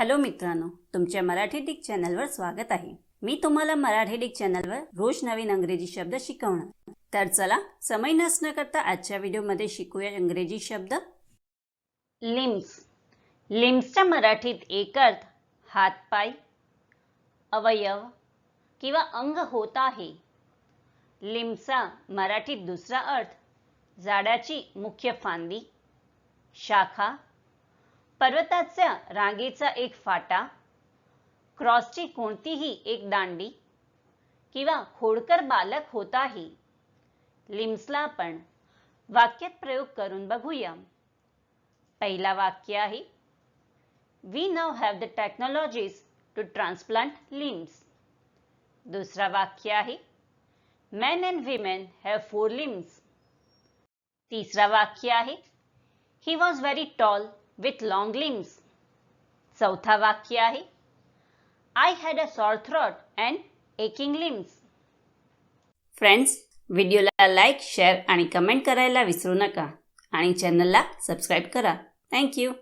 Hello मित्रांनो तुमच्या Marathi Dick चॅनलवर स्वागत आहे. मी तुम्हाला मराठी डिक चॅनलवर रोज नवीन अंग्रेजी शब्द शिकवणार. तर चला समय नसणं करता आजच्या व्हिडिओमध्ये शिकूया इंग्रजी शब्द. लिम्स. लिम्सच्या मराठीत एक अर्थ हातपाय अवयव किंवा अंग होत आहे. लिम्सचा मराठीत दुसरा अर्थ झाडाची मुख्य फांदी शाखा पर्वताच्या रांगेचा एक फाटा क्रॉसची कोणतीही एक दांडी किंवा खोडकर बालक होताही लिम्सला आपण वाक्यात प्रयोग करून बघूया. पहिला वाक्य आहे we now have the technologies to transplant limbs दुसरा वाक्य आहे men and women have four limbs तिसरा वाक्य आहे he was very tall with long limbs चौथा वाक्य आहे I had a sore throat and aching limbs friends व्हिडिओला लाईक शेअर आणि कमेंट करायला विसरू नका. आणि चॅनलला सबस्क्राईब करा. थँक्यू